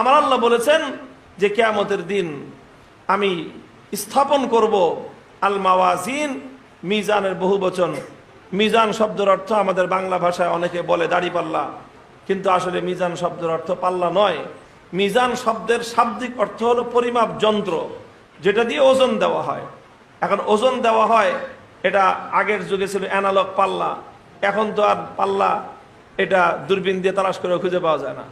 আমার আল্লাহ বলেছেন যে কেয়ামতের দিন আমি স্থাপন করব আল মাওয়াজিন মিজানের বহু বচন। মিজান শব্দের অর্থ আমাদের বাংলা ভাষায় অনেকে বলে দাড়িপাল্লা কিন্তু আসলে মিজান শব্দের অর্থ পাল্লা নয়। মিজান শব্দের শাব্দিক অর্থ হলো পরিমাপ যন্ত্র, যেটা দিয়ে ওজন দেওয়া হয়। এখন ওজন দেওয়া হয়, এটা আগের যুগে ছিল অ্যানালগ পাল্লা। এখন তো আর পাল্লা এটা দূরবীন দিয়ে তালাশ করে খুঁজে পাওয়া যায় না।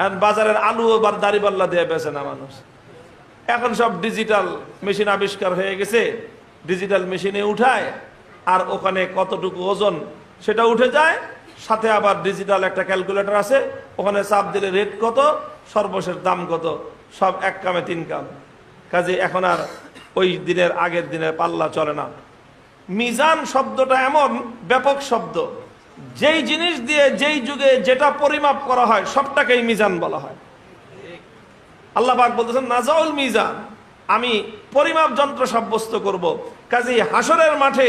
এখন বাজারের আলু বা দাড়ি পাল্লা দিয়ে বেছে না মানুষ। এখন সব ডিজিটাল মেশিন আবিষ্কার হয়ে গেছে। ডিজিটাল মেশিনে উঠায়, আর ওখানে কতটুকু ওজন সেটা উঠে যায়। সাথে আবার ডিজিটাল একটা ক্যালকুলেটর আছে, ওখানে চাপ দিলে রেট কত, সর্বশেষ দাম কত, সব এক কামে তিন কাম। কাজে এখন আর ওই দিনের আগের দিনের পাল্লা চলে না। মিজান শব্দটা এমন, ব্যাপক শব্দ। যেই জিনিস দিয়ে যেই যুগে যেটা পরিমাপ করা হয়, সবটাকেই মিজান বলা হয়। আল্লাহ পাক বলতেছেন, নাজাউল মিজান, আমি পরিমাপ যন্ত্র সাব্যস্ত করব। কাজেই হাসরের মাঠে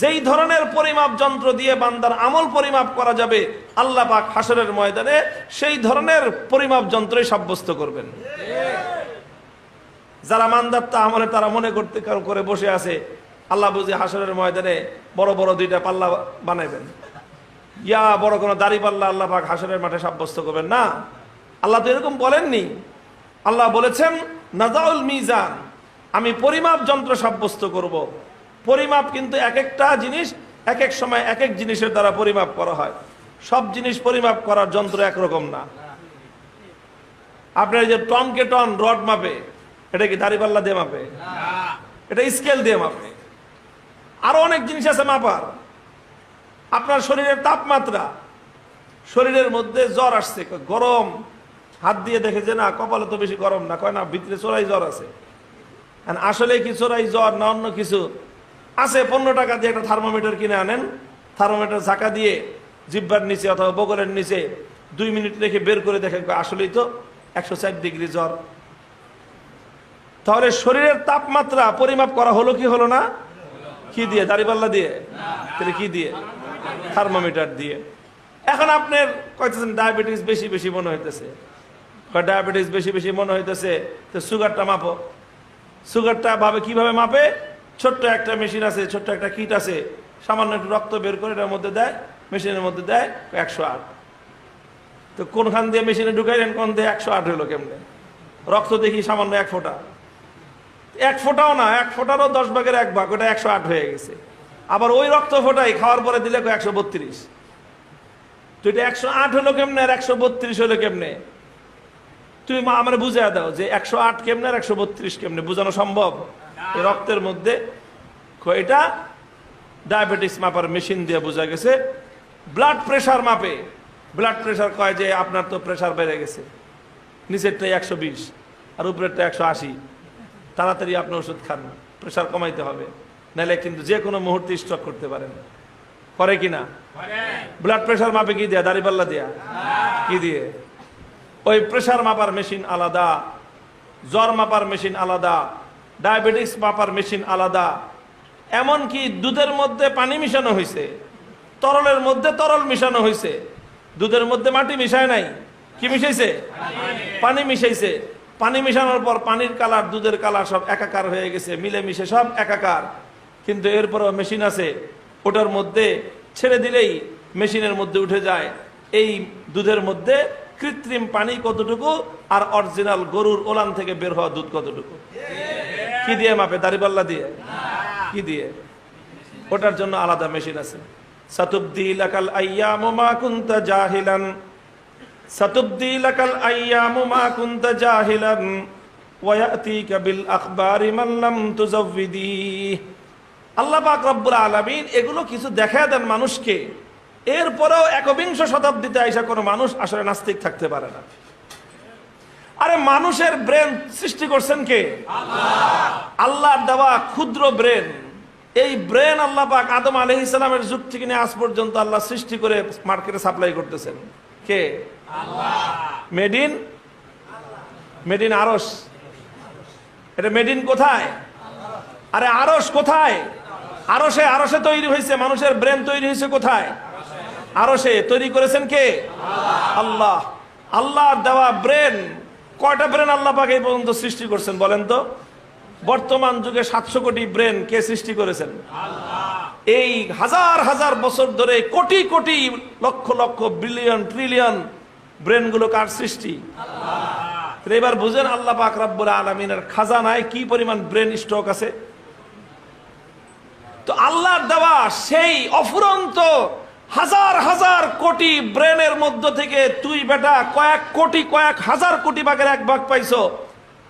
যেই ধরনের পরিমাপ যন্ত্র দিয়ে বান্দার আমল পরিমাপ করা যাবে, আল্লাহ পাক হাসরের ময়দানে সেই ধরনের পরিমাপ যন্ত্রই সাব্যস্ত করবেন। যারা মান্দাত্তা আমলে তারা মনে করতে করে বসে আছে, আল্লাহ বুঝি হাসরের ময়দানে বড় বড় দুইটা পাল্লা বানাইবেন। ইয়া বড় কোনো দাড়ি পাল্লা আল্লাহ পাক হাসরের মাঠে সাব্যস্ত করবেন। না আল্লাহ তো এরকম বলেননি। আল্লাহ বলেছেন নাজাউল মিজান আমি পরিমাপ যন্ত্র সাব্যস্ত করব। পরিমাপ কিন্তু এক একটা জিনিস এক এক সময় এক এক জিনিসের দ্বারা পরিমাপ করা হয়। সব জিনিস পরিমাপ করার যন্ত্র একরকম না। আপনার যে টনকে টন রড মাপে এটা কি দাড়িপাল্লা দিয়ে মাপে? এটা স্কেল দিয়ে মাপে। আরও অনেক জিনিস আছে মাপার। আপনার শরীরের তাপমাত্রা। শরীরের মধ্যে জ্বর আসছে, গরম। হাত দিয়ে দেখে যে, না, কপালে তো বেশি গরম না। কয়, না, ভিতরে চোরাই জ্বর আছে। আসলে কি চোরাই জ্বর না অন্য কিছু? আছে, পনেরো টাকা দিয়ে একটা থার্মোমিটার কিনে আনেন। থার্মোমিটার ঝাঁকা দিয়ে জিব্বার নিচে অথবা বগলের নিচে দুই মিনিট রেখে বের করে দেখেন আসলেই তো একশো ষাট ডিগ্রি জ্বর। তাহলে শরীরের তাপমাত্রা পরিমাপ করা হলো কি হলো না? কি দিয়ে? দাড়িপাল্লা দিয়ে? তাহলে কি দিয়ে? থার্মোমিটার দিয়ে। এখন আপনার কইতেছেন ডায়াবেটিস বেশি বেশি মনে হইতেছে। ডায়াবেটিস বেশি বেশি মনে হইতেছে, তো সুগারটা মাপো। সুগারটা ভাবে কীভাবে মাপে? ছোট্ট একটা মেশিন আছে, ছোট্ট একটা কিট আছে, সামান্য একটু রক্ত বের করে এটার মধ্যে দেয়, মেশিনের মধ্যে দেয়, একশো আট। তো কোনখান দিয়ে মেশিনে ঢুকাইলেন, কোন দিয়ে একশো আট হলো কেমনে? রক্ত দেখি সামান্য এক ফোঁটা। এক ফোঁটাও না, এক ফোঁটারও দশ ভাগের এক ভাগ, ওটা একশো আট হয়ে গেছে। আবার ওই রক্ত ফোটাই, খাওয়ার পরে দিলে একশো বত্রিশ। তো এটা একশো আট হলো কেমনে আর একশো বত্রিশ হলো কেমনে? তুমি মা আমার বুঝে দাও যে একশো আট কেমনে আর একশো বত্রিশ কেমনে, বোঝানো সম্ভব? এই রক্তের মধ্যে এটা? ডায়াবেটিস মাপার মেশিন দিয়ে বোঝা গেছে। ব্লাড প্রেশার মাপে। ব্লাড প্রেশার কয় যে আপনার তো প্রেশার বেড়ে গেছে। নিচেরটাই একশো বিশ আর উপরেরটা একশো আশি। তাড়াতাড়ি আপনি ওষুধ খান প্রেশার কমাইতে হবে। নাহলে কিন্তু যে কোনো মুহূর্তে স্ট্রোক করতে পারেন। করে কি না? ব্লাড প্রেশার মাপে কি দেয়া? দাড়িপাল্লা দেয়া? কি দিয়ে? ওই প্রেশার মাপার মেশিন আলাদা, জ্বর মাপার মেশিন আলাদা ডায়াবেটিস মাপার মেশিন আলাদা। এমনকি দুধের মধ্যে পানি মিশানো হয়েছে তরলের মধ্যে তরল মিশানো হয়েছে দুধের মধ্যে মাটি মিশায় নাই। কি মিশাইছে? পানি মিশাইছে। পানি মিশানোর পর পানির কালার দুধের কালার সব একাকার হয়ে গেছে মিলে মিশে সব একাকার। কিন্তু এরপরও মেশিন আছে, ওটার মধ্যে ছেড়ে দিলেই মেশিনের মধ্যে উঠে যায়। এই দুধের মধ্যে কৃত্রিম পানি কতটুকু আর অরিজিনাল গরুর ওলান থেকে বের হওয়া দুধ কতটুকু? কি দিয়ে মাপে? দাড়িপাল্লা দিয়ে? কি দিয়ে? ওটার জন্য আলাদা মেশিন আছে। সাতুবদি লাকাল জাহিলান। জাহিলান। ওয়ায়াতিকা বিল আখবারি লাম তুজাওবিদি আল্লাহ পাক রব্বুল আলামিন এগুলো কিছু দেখা দেন মানুষকে। এরপরেও একবিংশ শতাব্দীতে আইসা কোনো মানুষ আসলে নাস্তিক থাকতে পারে না। আরে মানুষের ব্রেন সৃষ্টি করছেন কে? আল্লাহর দেওয়া ক্ষুদ্র ব্রেন। এই ব্রেন আল্লাহ পাক আদম আলহ ইসলামের যুগ থেকে নিয়ে আজ পর্যন্ত আল্লাহ সৃষ্টি করে মার্কেটে সাপ্লাই করতেছেন। কে? Made in? মেড ইন আরস। এটা মেড ইন কোথায়? আরে আরস কোথায়? আরসে আরসে তৈরি হয়েছে মানুষের ব্রেন তৈরি হয়েছে কোথায়? আরসে তৈরি করেছেন কে? আল্লাহ। আল্লাহর দেওয়া ব্রেন, কয়টা ব্রেন আল্লাহ পাক এই পর্যন্ত সৃষ্টি করছেন বলেন তো? বর্তমান যুগে সাতশো কোটি ব্রেন কে সৃষ্টি করেছেন? এই হাজার হাজার বছর ধরে কোটি কোটি, লক্ষ লক্ষ, বিলিয়ন, ট্রিলিয়ন ব্রেনগুলো কার সৃষ্টি? এবার বুঝেন আল্লাহ পাক রাব্বুল আলমিনের খাজানায় কি পরিমাণ ব্রেন স্টক আছে? তো আল্লাহর দেওয়া সেই অফুরন্ত হাজার হাজার কোটি ব্রেনের মধ্য থেকে তুই বেটা কয়েক কোটি, কয়েক হাজার কোটি ভাগের এক ভাগ পাইছো।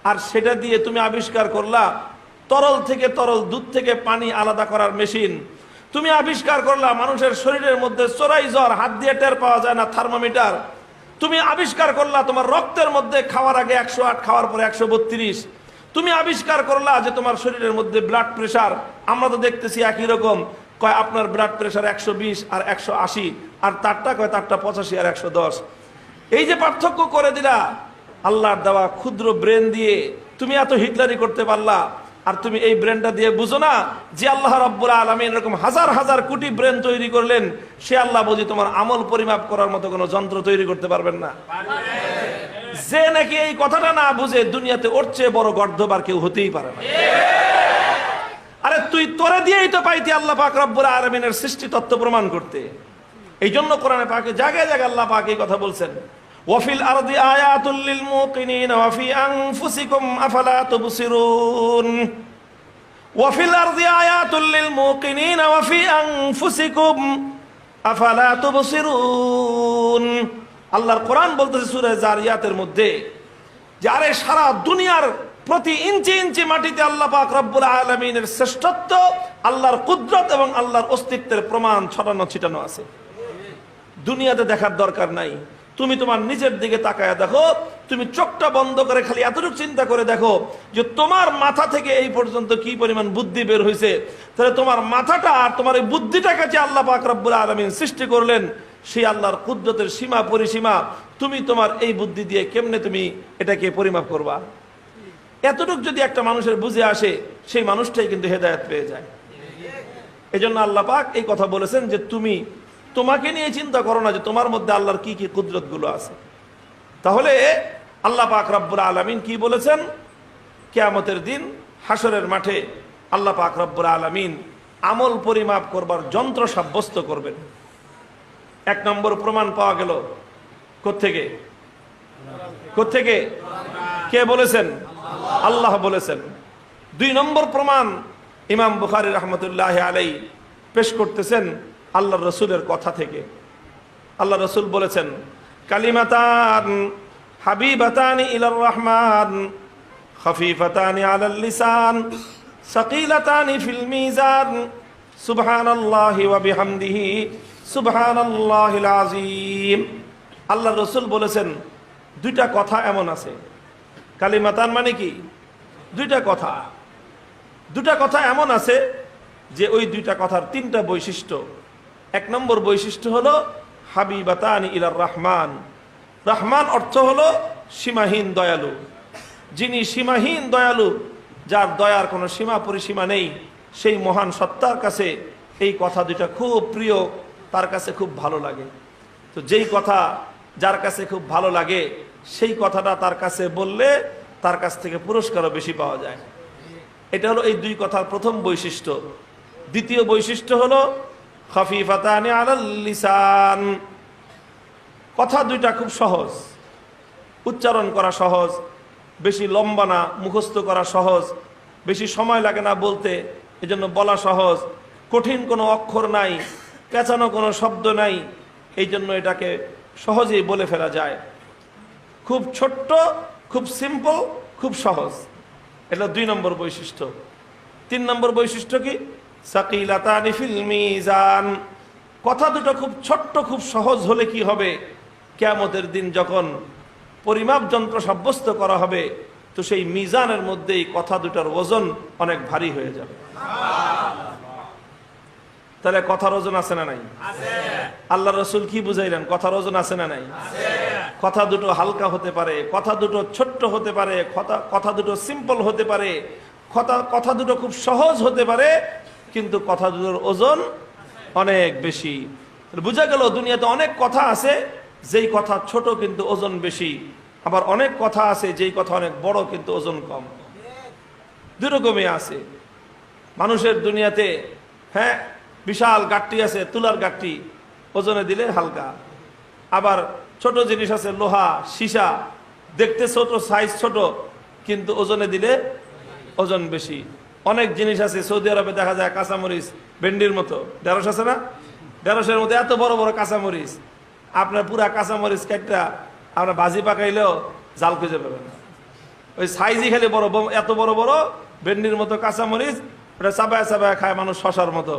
আর সেটা দিয়ে তুমি আবিষ্কার করলা, তরল থেকে তরল, দুধ থেকে পানি আলাদা করার মেশিন। তুমি আবিষ্কার করলা, মানুষের শরীরের মধ্যে চোরাই জ্বর, হাত দিয়ে টের পাওয়া যায় না থার্মোমিটার। তুমি আবিষ্কার করলা, তোমার রক্তের মধ্যে খাওয়ার আগে একশো আট, খাওয়ার পরে একশো বত্রিশ। তুমি আবিষ্কার করলা যে তোমার শরীরের মধ্যে ব্লাড প্রেশার আমরা তো দেখতেছি একই রকম। কয় আপনার ব্লাড প্রেশার একশো বিশ আর একশো আশি, আর তারটা কয় তারটা পঁচাশি আর একশো দশ। এই যে পার্থক্য করে দিলা, আল্লাহর দেওয়া ক্ষুদ্র ব্রেন দিয়ে তুমি এত হিটলারি করতে পারলা, আর তুমি এই ব্রেনটা দিয়ে বুঝো না যে আল্লাহ রব্বুল আলমী এরকম হাজার হাজার কোটি ব্রেন তৈরি করলেন, সে আল্লাহ বুঝি তোমার আমল পরিমাপ করার মতো কোনো যন্ত্র তৈরি করতে পারবেন না। যে নাকি এই কথাটা না বুঝে দুনিয়াতে ওর চেয়ে বড় গর্ধবার কেউ হতেই পারে না। আরে তুই তোরে দিয়েই তো পাইতি আল্লাহ পাক রব্বুল আলমিনের সৃষ্টি তত্ত্ব প্রমাণ করতে। এই জন্য কোরআনে পাকে জায়গায় জায়গায় আল্লাহ পাক এই কথা বলছেন। ওয়াফিল আরদি আয়াতুল লিল মুকিনিন ওয়া ফি আনফুসিকুম আফালা তুবসিরুন। ওয়াফিল আরদি আয়াতুল লিল মুকিনিন ওয়া ফি আনফুসিকুম আফালা তুবসিরুন। আল্লাহর কোরআন বলতেছে সূরা জারিয়াতের মধ্যে যে আরে সারা দুনিয়ার প্রতি ইঞ্চি ইঞ্চি মাটিতে আল্লাহ পাক রব্বুল আলমিনের শ্রেষ্ঠত্ব, আল্লাহর কুদরত এবং আল্লাহর অস্তিত্বের প্রমাণ ছড়ানো ছিটানো আছে। দুনিয়াতে দেখার দরকার নাই। তুমি তোমার নিজের দিকে তাকায় দেখো, তুমি চোখটা বন্ধ করে খালি এতটুকু চিন্তা করে দেখো যে তোমার মাথা থেকে এই পর্যন্ত কি পরিমাণ বুদ্ধি বের হয়েছে। তাহলে তোমার মাথাটা আর তোমার এই বুদ্ধিটাকে যে আল্লাহ পাক রব্বুল আলমিন সৃষ্টি করলেন, সেই আল্লাহর কুদরতের সীমা পরিসীমা তুমি তোমার এই বুদ্ধি দিয়ে কেমনে তুমি এটাকে পরিমাপ করবা? এতটুকু যদি একটা মানুষের বুঝে আসে, সেই মানুষটাই কিন্তু হেদায়ত পেয়ে যায়। এই জন্য আল্লাহ পাক এই কথা বলেছেন যে তুমি তোমাকে নিয়ে চিন্তা করো না যে তোমার মধ্যে আল্লাহর কি কি কুদরতগুলো আছে। তাহলে আল্লাহ পাক রব্বুল আলমিন কি বলেছেন? কেয়ামতের দিন হাসরের মাঠে আল্লাহ পাক রব্বুল আলমিন আমল পরিমাপ করবার যন্ত্র সাব্যস্ত করবেন। এক নম্বর প্রমাণ পাওয়া গেল কোত্থেকে? কোত্থেকে? কে বলেছেন? আল্লাহ বলেছেন। দুই নম্বর প্রমাণ ইমাম বুখারি রহমতুল্লাহ আলাই পেশ করতেছেন আল্লাহ রসুলের কথা থেকে। আল্লাহ রসুল বলেছেন, কালিমাতান হাবিবাতানি ইলার রহমান, খফিফাতানি আলাল লিসান, সাকিলাতানি ফিল মিজান, সুবহানাল্লাহি ওয়া বিহামদিহি, সুবহানাল্লাহিল আযীম। আল্লাহ রসুল বলেছেন, দুইটা কথা এমন আছে। কালিমাতান মানে কি? দুইটা কথা। দুটা কথা এমন আছে যে ওই দুইটা কথার তিনটা বৈশিষ্ট্য। এক নম্বর বৈশিষ্ট্য হলো, হাবিবাতান ইলার রহমান। রহমান অর্থ হলো সীমাহীন দয়ালু। যিনি সীমাহীন দয়ালু, যার দয়ার কোনো সীমা পরিসীমা নেই, সেই মহান সত্তার কাছে এই কথা দুইটা খুব প্রিয়, তার কাছে খুব ভালো লাগে। তো যেই কথা যার কাছে খুব ভালো লাগে সেই কথাটা তার কাছে বললে তার কাছ থেকে পুরস্কারও বেশি পাওয়া যায়। এটা হলো এই দুই কথার প্রথম বৈশিষ্ট্য। দ্বিতীয় বৈশিষ্ট্য হলো লিসান। কথা দুইটা খুব সহজ। উচ্চারণ করা সহজ, বেশি লম্বা না, মুখস্থ করা সহজ, বেশি সময় লাগে না বলতে, এজন্য বলা সহজ। কঠিন কোনো অক্ষর নাই পেঁচানো কোনো শব্দ নাই এই জন্য এটাকে সহজেই বলে ফেলা যায়। খুব ছোট্ট খুব সিম্পল খুব সহজ। এটা দুই নম্বর বৈশিষ্ট্য। তিন নম্বর বৈশিষ্ট্য কি? সাকিলাতানি ফিল মিজান। কথা দুটো খুব ছোট্ট খুব সহজ হলে কি হবে? কেয়ামতের দিন যখন পরিমাপ যন্ত্র সাব্যস্ত করা হবে তো সেই মিজানের মধ্যে এই কথা দুটার ওজন অনেক ভারী হয়ে যাবে। তাহলে কথার ওজন আছে না নাই? আল্লাহ রসুল কি বুঝাইলেন? কথার ওজন আছে না নাই? কথা দুটো হালকা হতে পারে, কথা দুটো ছোট্ট হতে পারে, কথা কথা দুটো সিম্পল হতে পারে, কথা কথা দুটো খুব সহজ হতে পারে, কিন্তু কথা দুটোর ওজন অনেক বেশি। বোঝা গেল দুনিয়াতে অনেক কথা আছে, যেই কথা ছোট কিন্তু ওজন বেশি, আবার অনেক কথা আছে যেই কথা অনেক বড় কিন্তু ওজন কম। দুই রকমই আছে। মানুষের দুনিয়াতে হ্যাঁ বিশাল গাঠটি আছে, তুলার গাঠটি ওজনে দিলে হালকা। আবার ছোট জিনিস আছে, লোহা, সীসা। দেখতে ছোট সাইজ ছোট, কিন্তু ওজনে দিলে ওজন বেশি। অনেক জিনিস আছে, সৌদি আরবে দেখা যায় কাঁচামরিচ, ভেন্ডির মতো। ঢেঁড়স আছে না? ঢেঁড়সের মধ্যে এত বড় বড় কাঁচামরিচ। আপনার পুরা কাঁচামরিচ কাটটা আপনার ভাজি পাকাইলেও জাল খুঁজে পাবেন ওই সাইজই খালি বড় এত বড় বড়, ভেন্ডির মতো কাঁচামরিচ, ওটা চাবায় চাবায় খায় মানুষ শশার মতো।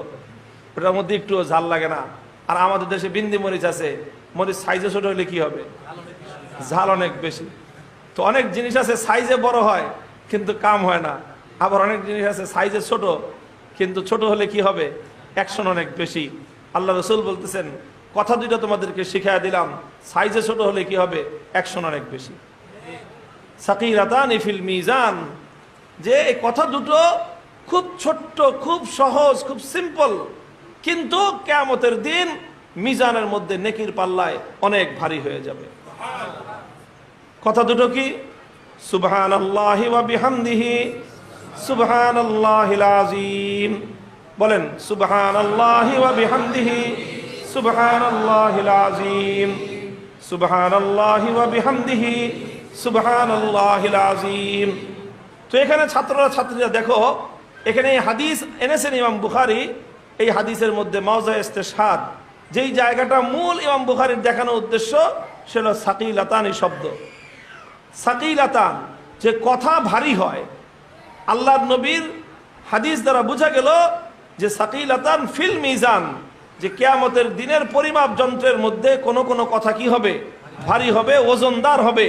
ওটার মধ্যে একটুও ঝাল লাগে না। আর আমাদের দেশে বিন্দি মরিচ আছে মরিচ সাইজে ছোট হলে কি হবে? ঝাল অনেক বেশি। তো অনেক জিনিস আছে সাইজে বড় হয়, কিন্তু কাম হয় না। আবার অনেক জিনিস আছে সাইজে ছোট, কিন্তু ছোট হলে কি হবে? অ্যাকশন অনেক বেশি। আল্লাহ রসুল বলতেছেন, কথা দুইটা তোমাদেরকে শিখাই দিলাম। সাইজে ছোট হলে কি হবে? অ্যাকশন অনেক বেশি। সাকিরাতান ইফিল মিজান। যে এই কথা দুটো খুব ছোট্ট, খুব সহজ, খুব সিম্পল কিন্তু কেয়ামতের দিন মিজানের মধ্যে নেকির পাল্লায় অনেক ভারী হয়ে যাবে। কথা দুটো কি? সুবহান আল্লাহি বিহামদিহি সুবহান আল্লাহিল বলেন সুবহান বিহামদিহি বিহামদিহি তো এখানে ছাত্ররা, ছাত্রীরা দেখো, এখানে হাদিস এনেছেন ইমাম বুখারি, এই হাদিসের মধ্যে মজা ইস্তেসাদ যেই জায়গাটা মূল ইমাম বুখারির দেখানোর উদ্দেশ্য সেটা এই শব্দ। সাকিলাতান, যে কথা ভারী হয়। আল্লাহ নবীর হাদিস দ্বারা বোঝা গেল যে সাকিলাতান ফিল মিজান, যে কেয়ামতের দিনের পরিমাপ যন্ত্রের মধ্যে কোনো কোনো কথা কি হবে? ভারী হবে, ওজনদার হবে।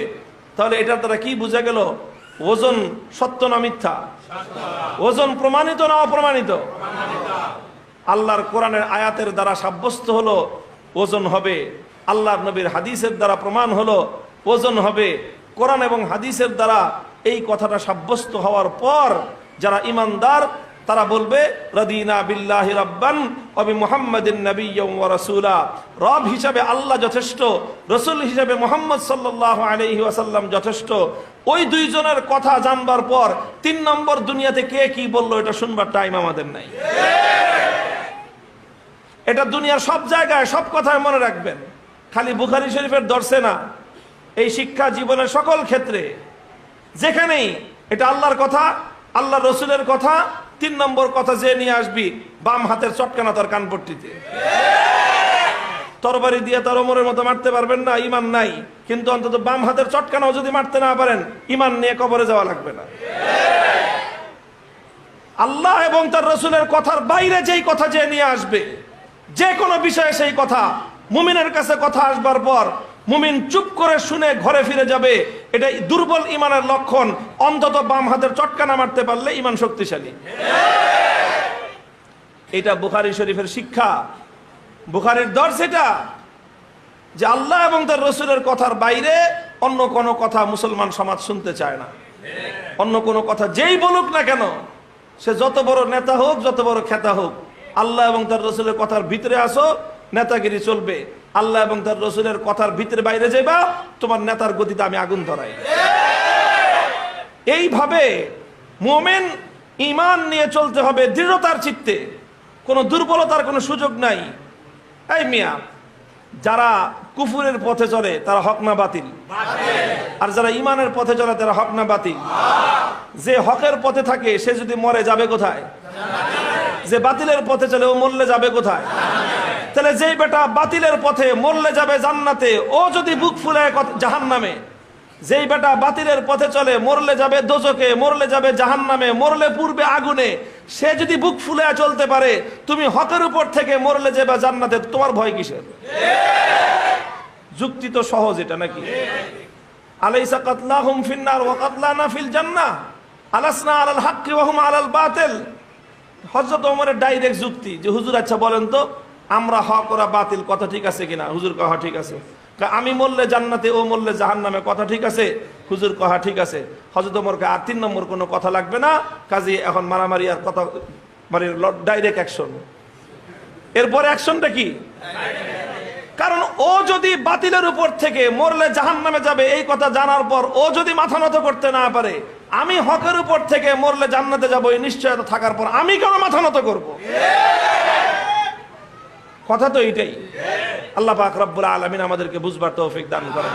তাহলে এটার দ্বারা কি বোঝা গেল? ওজন সত্য না মিথ্যা? ওজন প্রমাণিত না অপ্রমাণিত? আল্লাহর কোরআনের আয়াতের দ্বারা সাব্যস্ত হলো, ওজন হবে। আল্লাহর নবীর হাদিসের দ্বারা প্রমাণ হলো, ওজন হবে। কোরআন এবং হাদিসের দ্বারা এই কথাটা সাব্যস্ত হওয়ার পর যারা ইমানদার তারা বলবে, রদিনা বিল্লাহি রব্বান অবি মুহাম্মাদিন ওয়া রাসূলা। রব হিসাবে আল্লাহ যথেষ্ট, রসুল হিসাবে মুহাম্মদ সাল্লাল্লাহু আলাইহি ওয়াসাল্লাম যথেষ্ট। ওই দুইজনের কথা জানবার পর তিন নম্বর দুনিয়াতে কে কি বলল, এটা শুনবার টাইম আমাদের নাই। এটা দুনিয়ার সব জায়গায়, সব কথায় মনে রাখবেন। খালি বুখারি শরীফের দর্শে না। এই শিক্ষা জীবনের সকল ক্ষেত্রে, যেখানেই এটা আল্লাহর কথা, আল্লাহ রসুলের কথা, তিন নম্বর কথা যে নিয়ে আসবি, বাম হাতের চটকানা তার কানপট্টিতে। তরবারি দিয়ে তার ওমরের মতো মারতে পারবেন না, ইমান নাই। কিন্তু অন্তত বাম হাতের চটকানাও যদি মারতে না পারেন, ইমান নিয়ে কবরে যাওয়া লাগবে না। আল্লাহ এবং তার রসুলের কথার বাইরে যেই কথা যে নিয়ে আসবে যে কোনো বিষয়ে সেই কথা। মুমিনের কাছে কথা আসবার পর মুমিন চুপ করে শুনে ঘরে ফিরে যাবে। এটা দুর্বল ইমানের লক্ষণ। অন্তত বাম হাতের চটকানা মারতে পারলে ইমান শক্তিশালী। এটা বুখারি শরীফের শিক্ষা। বুখারির দর্শ এটা যে আল্লাহ এবং তার রসুলের কথার বাইরে অন্য কোনো কথা মুসলমান সমাজ শুনতে চায় না। অন্য কোনো কথা যেই বলুক না কেন, সে যত বড় নেতা হোক, যত বড় খেতা হোক আল্লাহ এবং তার রসুলের কথার ভিতরে আসো, নেতাগিরি চলবে। আল্লাহ এবং তার রসুলের কথার ভিতরে বাইরে যাইবা, তোমার নেতার গতিতে আমি আগুন ধরাই। এইভাবে মোমেন ইমান নিয়ে চলতে হবে দৃঢ়তার চিত্তে। কোনো দুর্বলতার কোনো সুযোগ নাই। এই মিয়া, যারা কুফুরের পথে চলে তারা হক না বাতিল। আর যারা ইমানের পথে চলে তারা হক না বাতিল। যে হকের পথে থাকে, সে যদি মরে যাবে কোথায়? যে বাতিলের পথে চলে, ও মরলে যাবে কোথায়? তাহলে যেই বেটা বাতিলের পথে মরলে যাবে জান্নাতে, ও যদি বুক ফুলে জাহান নামে যেই বেটা বাতিলের পথে চলে, মরলে যাবে দোজকে মরলে যাবে জাহান নামে মরলে পূর্বে আগুনে। সে যদি বুক ফুলে চলতে পারে, তুমি হকের উপর থেকে মরলে যাবে জান্নাতে, তোমার ভয় কিসের? যুক্তি তো সহজ এটা নাকি? আলাইসা কাতলাহুম ফিন্নার ওয়া কাতলানা ফিল জান্নাহ। আলাসনা আলাল হাক্কি ওয়া আলাল বাতিল। হযরত ওমরের ডাইরেক্ট যুক্তি যে, হুজুর আচ্ছা বলেন তো, আমরা হক, ওরা বাতিল, কথা ঠিক আছে কিনা? হুজুর কহা, ঠিক আছে। আমি মরলে জান্নাতে, ও মরলে জাহান নামে কথা ঠিক আছে? হুজুর কহা, ঠিক আছে। হযরত ওমরকে, আর তিন নম্বর কোনো কথা লাগবে না কাজী এখন মারামারি আর কথা মানে ডাইরেক্ট অ্যাকশন এরপরে অ্যাকশনটা কি? কারণ ও যদি বাতিলের উপর থেকে মরলে জাহান নামে যাবে, এই কথা জানার পর ও যদি মাথা নত করতে না পারে আমি হকের উপর থেকে মরলে জান্নাতে যাব, এই নিশ্চয়তা থাকার পর আমি কেন মাথা নত করব? কথা তো এইটাই। আল্লাহ পাক আলমিন আমাদেরকে বুঝবার তৌফিক দান করেন।